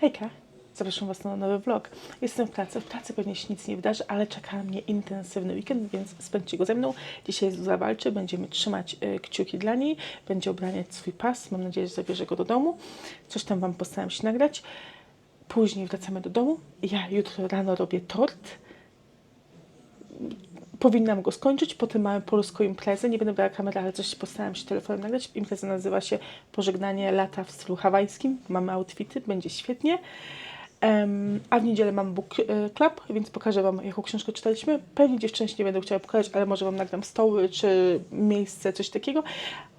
Hejka, zapraszam Was na nowy vlog. Jestem w pracy, w pracy pewnie się nic nie wydarzy, ale czeka mnie intensywny weekend, więc spędźcie go ze mną. Dzisiaj Zuza walczy, będziemy trzymać y, kciuki dla niej, będzie obraniać swój pas, mam nadzieję, że zabierze go do domu. Coś tam Wam postaram się nagrać. Później wracamy do domu. Ja jutro rano robię tort. Powinnam go skończyć, potem mamy polską imprezę. Nie będę brała kamery, ale coś postaram się telefonem nagrać. Impreza nazywa się Pożegnanie lata w stylu hawajskim. Mamy outfity, będzie świetnie. Em, a w niedzielę mam book e, club, więc pokażę Wam, jaką książkę czytaliśmy. Pewnie się nie będę chciała pokazać, ale może Wam nagram stoły czy miejsce, coś takiego.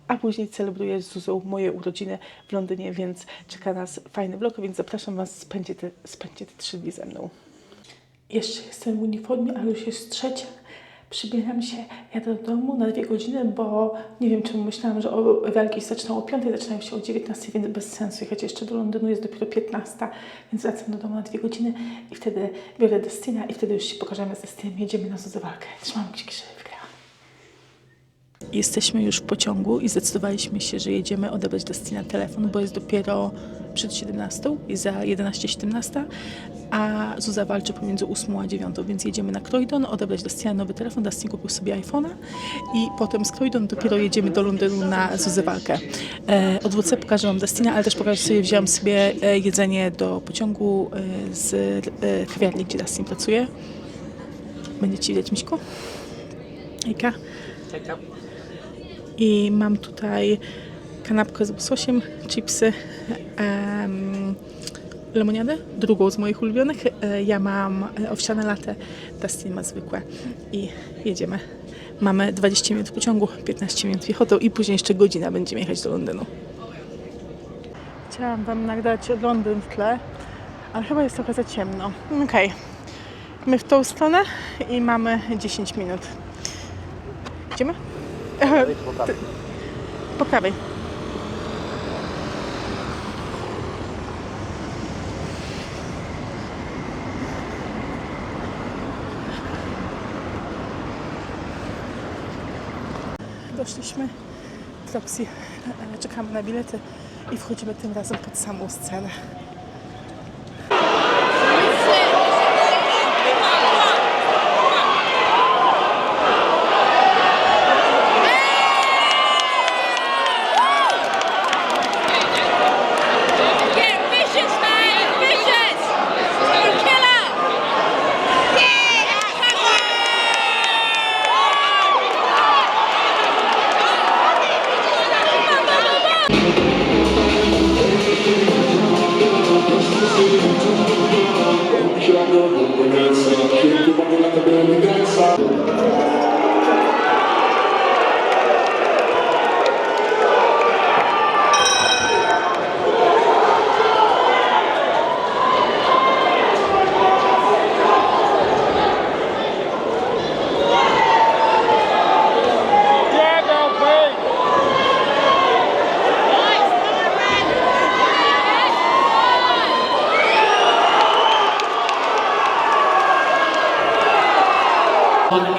A później celebruję z Zuzą moje urodziny w Londynie, więc czeka nas fajny vlog, więc zapraszam Was, spędźcie te, spędźcie te trzy dni ze mną. Jeszcze jestem w uniformie, ale już jest trzecia. Przybieram się, jadę do domu na dwie godziny, bo nie wiem czemu myślałam, że o, walki zaczną o 5, zaczynają się o 19, więc bez sensu jechać jeszcze do Londynu, jest dopiero 15, więc wracam do domu na dwie godziny i wtedy biorę Destina i wtedy już się pokażemy z Destinem, jedziemy na walkę. Trzymam kciuki, żeby. Jesteśmy już w pociągu i zdecydowaliśmy się, że jedziemy odebrać Destina telefon, bo jest dopiero przed 17, jest za 11.17, a Zuza walczy pomiędzy 8 a 9, więc jedziemy na Croydon, odebrać Destina nowy telefon, Destin kupił sobie iPhone'a i potem z Croydon dopiero jedziemy do Londynu na Zuzę walkę. E, odwrócę, pokażę Wam Destina, ale też pokażę sobie, wziąłem sobie e, jedzenie do pociągu e, z e, kawiarni, gdzie Destin pracuje. Będziecie widać, Miśku? Hejka. I mam tutaj kanapkę z łososiem, chipsy, em, lemoniadę, drugą z moich ulubionych. E, Ja mam owsiane latte, Dustin ma zwykłe i jedziemy. Mamy 20 minut pociągu, 15 minut piechotą i później jeszcze godzina będziemy jechać do Londynu. Chciałam Wam nagrać Londyn w tle, ale chyba jest trochę za ciemno. Okej. My w tą stronę i mamy 10 minut. Idziemy? Po prawej. Doszliśmy do Roxy. E, Czekamy na bilety i wchodzimy tym razem pod samą scenę.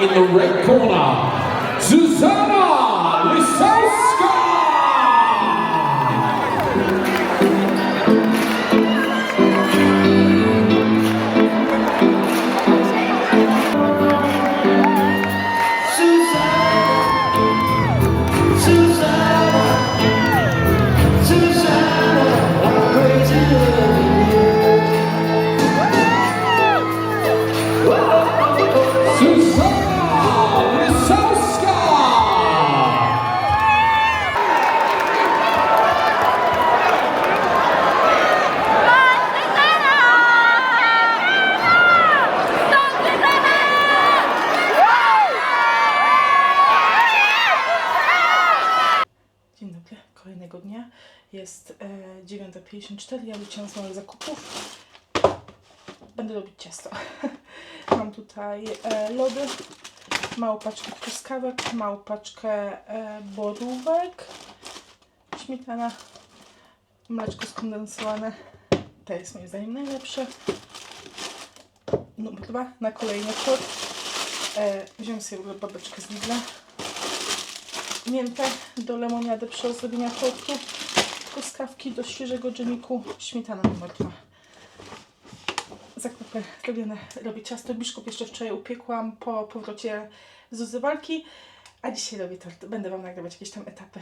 In the red corner, Susanna Będę robić ciasto. Mam tutaj e, lody, małą paczkę truskawek, małą paczkę e, borówek, śmietana, mleczko skondensowane. To jest moim zdaniem najlepsze. Numer dwa, na kolejny tort. E, wziąłem sobie babeczkę z Lidla miętę do lemoniady przy ozdobienia tortu, truskawki do świeżego dżemiku, śmietana numer dwa. Super zrobione. Ciasto biszkup jeszcze wczoraj upiekłam po powrocie z uzywalki, a dzisiaj robię tort. Będę Wam nagrywać jakieś tam etapy.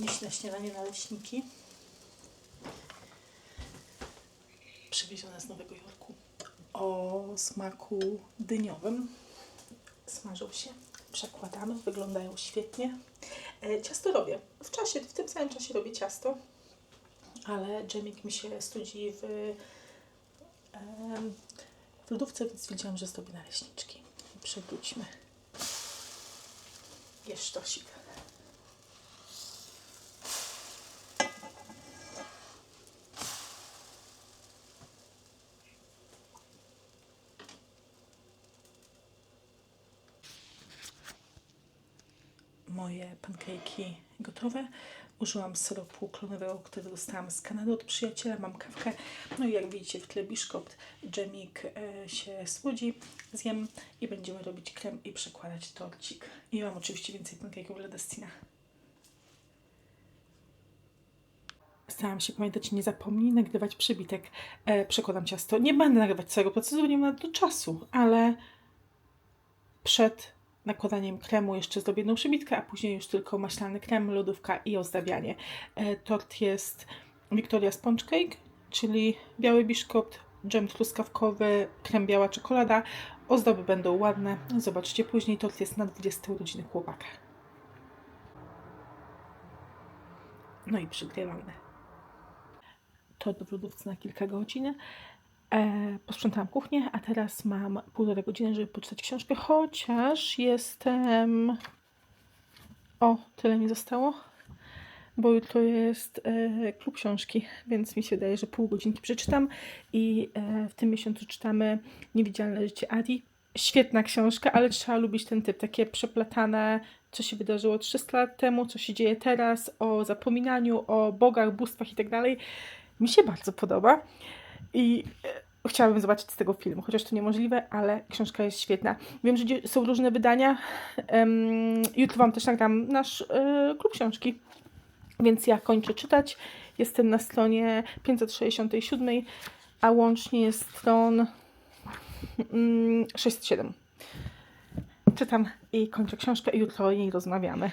Dziś na śniadanie naleśniki. Przywiezione z Nowego Jorku. O smaku dyniowym. Smażą się, przekładamy, wyglądają świetnie. E, ciasto robię. W czasie, w tym samym czasie robię ciasto, ale dżemik mi się studzi w, w lodówce, więc wiedziałam, że zrobię naleśniczki. Przewróćmy. Jest sztosik. Moje pankejki gotowe. Użyłam syropu klonowego, który dostałam z Kanady od przyjaciela. Mam kawkę. No i jak widzicie w tle biszkopt, dżemik e, się słodzi. Zjem i będziemy robić krem i przekładać torcik. I mam oczywiście więcej pankejków dla Destina. Staram się pamiętać, nie zapomnij nagrywać przybitek. E, przekładam ciasto. Nie będę nagrywać całego procesu, nie ma na to czasu, ale przed nakładaniem kremu jeszcze zrobię jedną przybitkę, a później już tylko maślany krem, lodówka i ozdabianie. E, tort jest Victoria Sponge Cake, czyli biały biszkopt, dżem truskawkowy, krem biała czekolada. Ozdoby będą ładne. Zobaczcie później, tort jest na 20 urodziny chłopaka. No i przygrywamy. Tort w lodówce na kilka godzin. E, posprzątałam kuchnię, a teraz mam półtorej godziny, żeby poczytać książkę, chociaż jestem... O, tyle mi zostało, bo jutro jest e, klub książki, więc mi się wydaje, że pół godzinki przeczytam i e, w tym miesiącu czytamy Niewidzialne życie Adi. Świetna książka, ale trzeba lubić ten typ, takie przeplatane, co się wydarzyło 300 lat temu, co się dzieje teraz, o zapominaniu, o bogach, bóstwach i tak dalej. Mi się bardzo podoba. I e, chciałabym zobaczyć z tego filmu, chociaż to niemożliwe, ale książka jest świetna. Wiem, że są różne wydania. Jutro Wam też nagram nasz e, klub książki. Więc ja kończę czytać. Jestem na stronie 567, a łącznie jest stron mm, 607. Czytam i kończę książkę i jutro o niej rozmawiamy.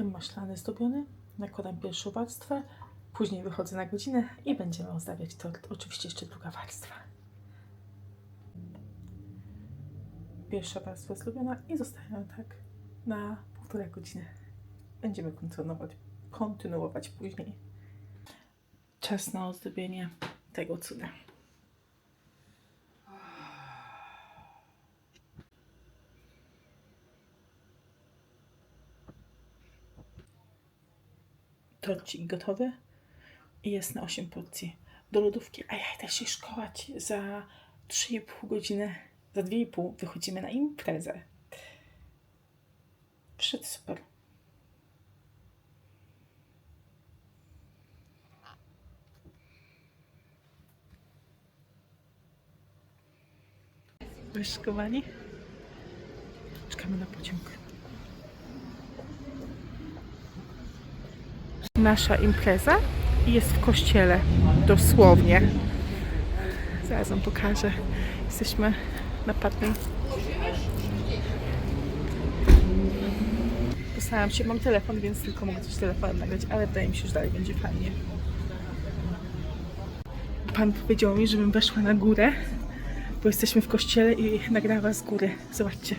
Krem maślany zdobiony. Nakładam pierwszą warstwę, później wychodzę na godzinę i będziemy ozdabiać tort. Oczywiście jeszcze druga warstwa. Pierwsza warstwa zrobiona i zostawiam tak na półtorej godziny. Będziemy kontynuować, kontynuować później. Czas na ozdobienie tego cuda. Torcik gotowy i jest na 8 porcji do lodówki, a ja idę się szkołać za 3,5 godziny, za 2,5 wychodzimy na imprezę. Przed super. Wyszykowani? Czekamy na pociąg. Nasza impreza i jest w kościele, dosłownie. Zaraz wam pokażę. Jesteśmy na Patnej. Postaram się, mam telefon, więc tylko mogę coś telefonem nagrać, ale wydaje mi się, że dalej będzie fajnie. Pan powiedział mi, żebym weszła na górę, bo jesteśmy w kościele i nagrała z góry. Zobaczcie.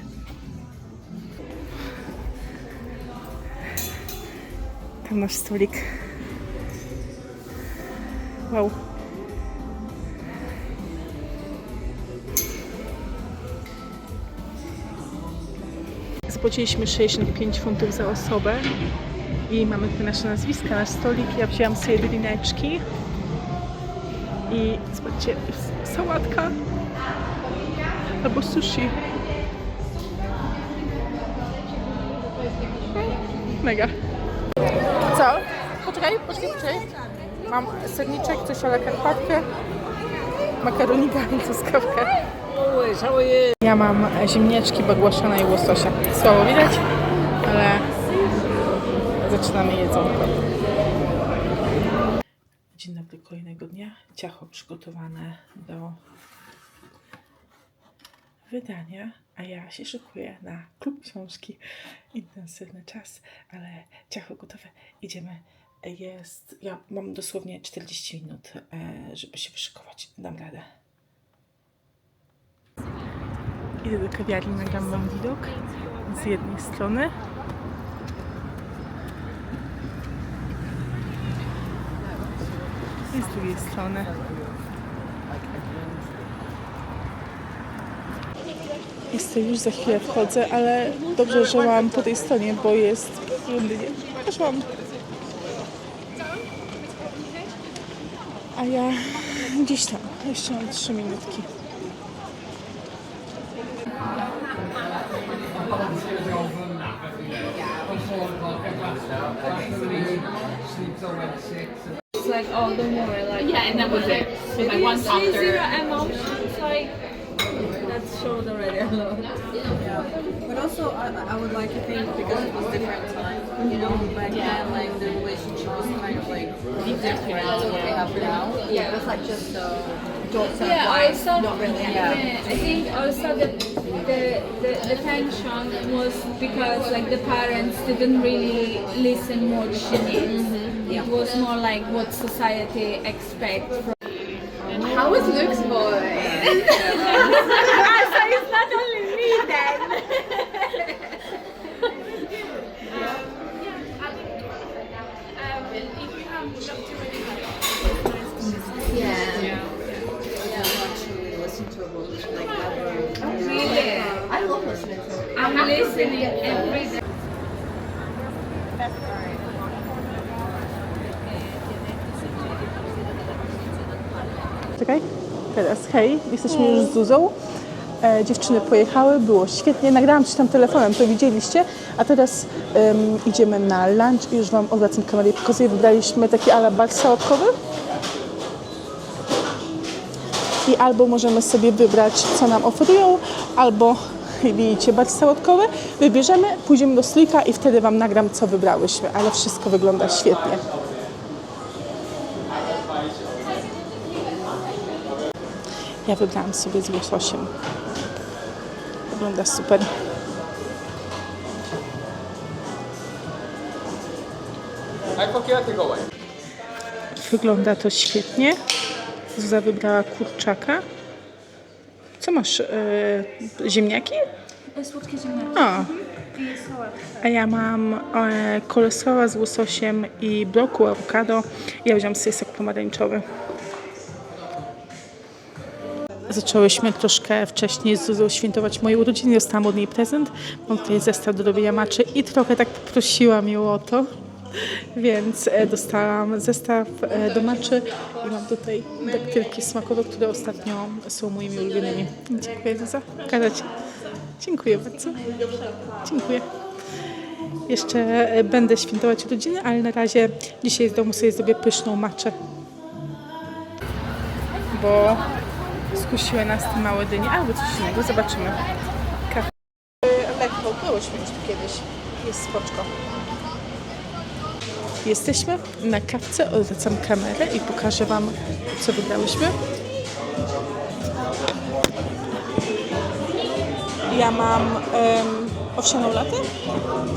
Tu masz stolik. Wow. Zapłaciliśmy 65 funtów za osobę i mamy tutaj nasze nazwiska, nasz stolik. Ja wzięłam sobie drineczki i zobaczcie, sałatka albo sushi. Mega. Co? Poczekaj, poczekaj, poczekaj. Mam serniczek, coś ale karpatkę, makaronika i truskawkę. Ja mam ziemniaczki, bagłaszana i łososia. Słabo widać, ale zaczynamy jedzonko. Dzień dobry kolejnego dnia. Ciacho przygotowane do wydania, a ja się szykuję na klub książki. Intensywny czas, ale ciacho gotowe. Idziemy. Jest, ja mam dosłownie 40 minut, e, żeby się wyszykować. Dam radę. Idę do kawiarni, nagram wam widok z jednej strony. I z drugiej strony. Jestem już za chwilę wchodzę, ale dobrze, że mam po tej stronie, bo jest w Londynie. Poszłam. A ja gdzieś tam. Jeszcze mam trzy minutki. It's like all the more like Yeah, and that was it. So like one after. But also, I, I would like to think because it was different time, you know, back then, like the relationship was kind of like different to what we have now. Yeah, it was like just uh, daughter Yeah, wife, also not really. Yeah. yeah, I think also the, the the the tension was because like the parents didn't really listen what she needs. It was more like what society expects from How was Luke's voice? hej, jesteśmy już z Zuzą. E, dziewczyny pojechały, było świetnie. Nagrałam coś tam telefonem, to widzieliście. A teraz em, idziemy na lunch i już Wam odwracam kamerę i pokazuję. Wybraliśmy taki ala bar sałatkowy. I albo możemy sobie wybrać, co nam oferują, albo widzicie, bar sałatkowy. Wybierzemy, pójdziemy do stolika i wtedy Wam nagram, co wybrałyśmy. Ale wszystko wygląda świetnie. Ja wybrałam sobie z łososiem. Wygląda super. Wygląda to świetnie. Zuza wybrała kurczaka. Co masz? E, ziemniaki? Słodkie ziemniaki. A. A ja mam e, z łososiem i broku, awokado. Ja wziąłam sobie sok pomarańczowy. Zaczęłyśmy troszkę wcześniej z Zuzą świętować moje urodziny. Dostałam od niej prezent. Mam tutaj zestaw do robienia maczy i trochę tak poprosiłam ją o to. Więc e, dostałam zestaw e, do maczy i mam tutaj daktylki smakowe, które ostatnio są moimi ulubionymi. Dziękuję Zuza. Kadać. Dziękuję bardzo. Dziękuję. Jeszcze e, będę świętować urodziny, ale na razie dzisiaj z domu sobie zrobię pyszną maczę. Bo skusiły nas te małe dynie, albo coś innego, zobaczymy. Kafe. Lekko, byłyśmy już tu kiedyś. Jest spoczko. Jesteśmy na kawce, odwracam kamerę i pokażę Wam, co wybrałyśmy. Ja mam em, owsianą latę,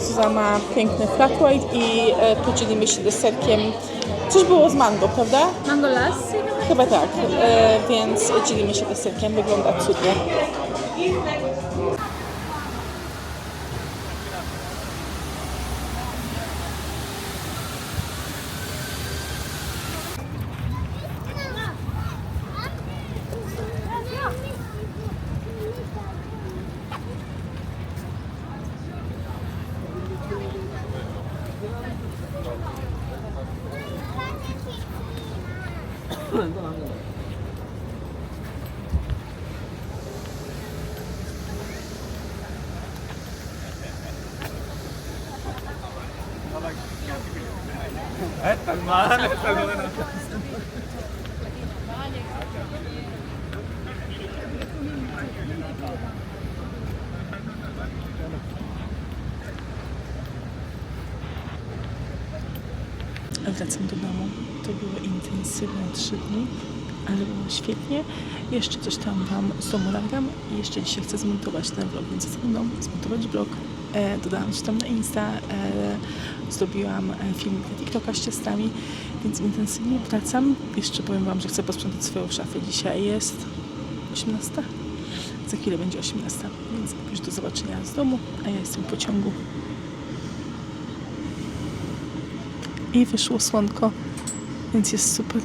Zuza ma piękny flat white i e, podzielimy się deserkiem. Coś było z mango, prawda? Mango lassi? Chyba tak, e, więc dzielimy się deserkiem, wygląda cudnie. え？っ、まあ、trzy dni, ale było świetnie. Jeszcze coś tam Wam z domu nagram i jeszcze dzisiaj chcę zmontować ten vlog, więc ze mną zmontować vlog. E, dodałam coś tam na Insta, e, zrobiłam e, film na TikToka z ciastami, więc intensywnie wracam. Jeszcze powiem Wam, że chcę posprzątać swoją szafę. Dzisiaj jest 18. Za chwilę będzie 18, więc już do zobaczenia z domu, a ja jestem w pociągu. I wyszło słonko, więc jest super.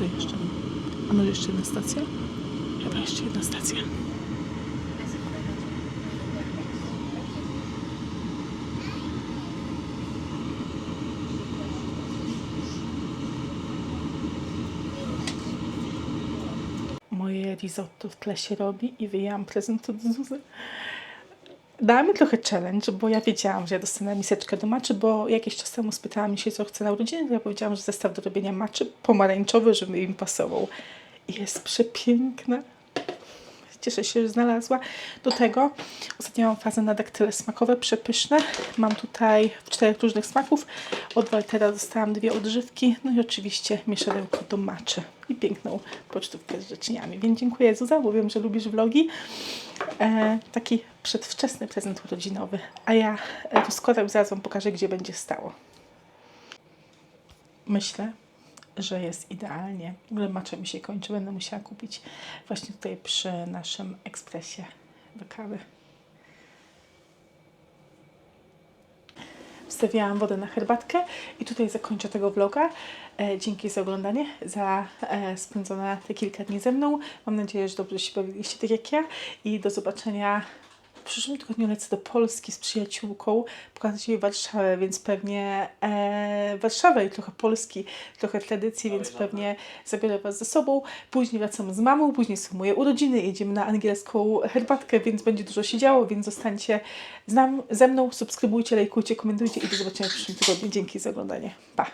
Już dojeżdżam. A może jeszcze jedna stacja? Chyba jeszcze jedna stacja. Moje risotto w tle się robi i wyjęłam prezent od Zuzy. Dała mi trochę challenge, bo ja wiedziałam, że ja dostanę miseczkę do maczy, bo jakiś czas temu spytała mi się, co chce na urodziny, ja powiedziałam, że zestaw do robienia maczy pomarańczowy, żeby im pasował. I jest przepiękna. Cieszę się, że znalazła. Do tego ostatnio mam fazę na daktyle smakowe, przepyszne. Mam tutaj czterech różnych smaków. Od Waltera dostałam dwie odżywki, no i oczywiście mieszadełko do maczy i piękną pocztówkę z życzeniami. Więc dziękuję Zuza, bo wiem, że lubisz vlogi. E, taki przedwczesny prezent urodzinowy. A ja e, to składam, zaraz Wam pokażę, gdzie będzie stało. Myślę, że jest idealnie. W ogóle macza mi się kończy, będę musiała kupić właśnie tutaj przy naszym ekspresie do kawy. Wstawiałam wodę na herbatkę i tutaj zakończę tego vloga. E, dzięki za oglądanie, za e, spędzone te kilka dni ze mną. Mam nadzieję, że dobrze się bawiliście tak jak ja i do zobaczenia przyszłym tygodniu lecę do Polski z przyjaciółką, pokazać jej Warszawę, więc pewnie e, Warszawę i trochę Polski, trochę tradycji, więc pewnie zabiorę Was ze sobą. Później wracam z mamą, później są moje urodziny, jedziemy na angielską herbatkę, więc będzie dużo się działo, więc zostańcie z nam, ze mną, subskrybujcie, lajkujcie, komentujcie i do zobaczenia w przyszłym tygodniu. Dzięki za oglądanie. Pa!